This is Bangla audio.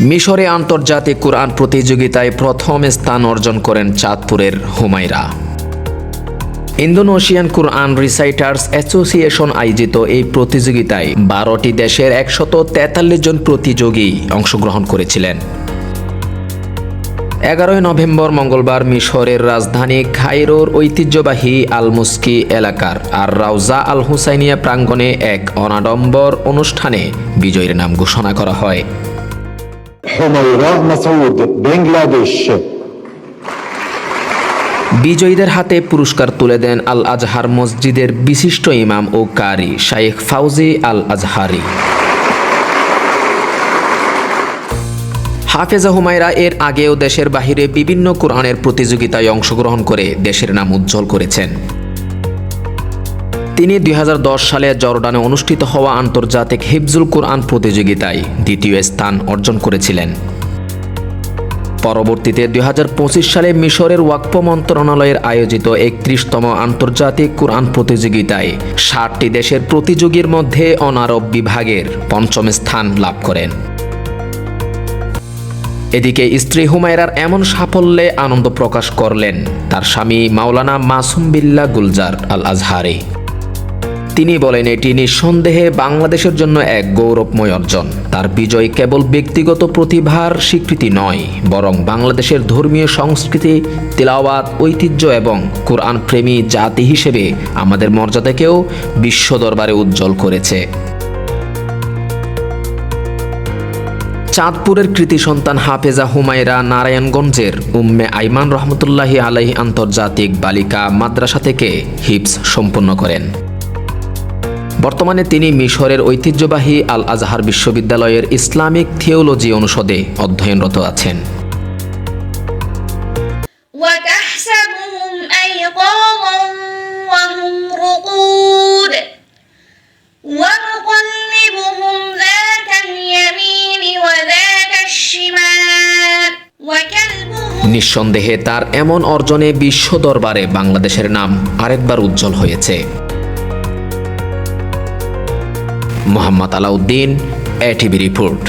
মিশরে আন্তর্জাতিক কোরআন প্রতিযোগিতায় প্রথম স্থান অর্জন করেন চাঁদপুরের Humaira. Indonesian Quran reciters association আয়োজিত এই প্রতিযোগিতায় বারোটি দেশের একশত তেতাল্লিশ জন প্রতিযোগী অংশগ্রহণ করেছিলেন। এগারোই নভেম্বর মঙ্গলবার মিশরের রাজধানী খাইরোর ঐতিহ্যবাহী আল মুস্কি এলাকার আর রাউজা আল হুসাইনিয়া প্রাঙ্গণে এক অনাডম্বর অনুষ্ঠানে বিজয়ীর নাম ঘোষণা করা হয়। হুমাইরা মাসউদ বাংলাদেশ বিজয়ীদের হাতে পুরস্কার তুলে দেন আল আজহার মসজিদের বিশিষ্ট ইমাম ও কারি শাইখ ফাউজি আল আজহারি। হাফেজা হুমায়রা এর আগেও দেশের বাহিরে বিভিন্ন কোরআনের প্রতিযোগিতায় অংশগ্রহণ করে দেশের নাম উজ্জ্বল করেছেন। তিনি দুই হাজার দশ সালে জর্ডানে অনুষ্ঠিত হওয়া আন্তর্জাতিক হিফজুল কোরআন প্রতিযোগিতায় দ্বিতীয় স্থান অর্জন করেছিলেন। পরবর্তীতে দুই হাজার পঁচিশ সালে মিশরের ওয়াকফ মন্ত্রণালয়ের আয়োজিত একত্রিশতম আন্তর্জাতিক কোরআন প্রতিযোগিতায় ষাটটি দেশের প্রতিযোগীর মধ্যে অনারব বিভাগের পঞ্চম স্থান লাভ করেন। এদিকে স্ত্রী হুমায়রার এমন সাফল্যে আনন্দ প্রকাশ করলেন তার স্বামী মাওলানা মাসুম বিল্লা গুলজার আল আজহারি তিনি বলেন, এটি নিঃসন্দেহে বাংলাদেশের জন্য এক গৌরবময় অর্জন। তার বিজয় কেবল ব্যক্তিগত প্রতিভার স্বীকৃতি নয়, বরং বাংলাদেশের ধর্মীয় সংস্কৃতি, তিলাওয়াত, ঐতিহ্য এবং কোরআন প্রেমী জাতি হিসেবে আমাদের মর্যাদাকেও বিশ্ব দরবারে উজ্জ্বল করেছে। চাঁদপুরের কৃতি সন্তান হাফেজা হুমায়রা নারায়ণগঞ্জের উম্মে আইমান রহমতুল্লাহি আলাহি আন্তর্জাতিক বালিকা মাদ্রাসা থেকে হিপস সম্পন্ন করেন। বর্তমানে তিনি মিশরের ঐতিহ্যবাহী আল আজহার বিশ্ববিদ্যালয়ের ইসলামিক থিওলজি অনুষদে অধ্যয়নরত আছেন। নিঃসন্দেহে তার এমন অর্জনে বিশ্ব দরবারে বাংলাদেশের নাম আরেকবার উজ্জ্বল হয়েছে। Mohammad Alauddin ATV report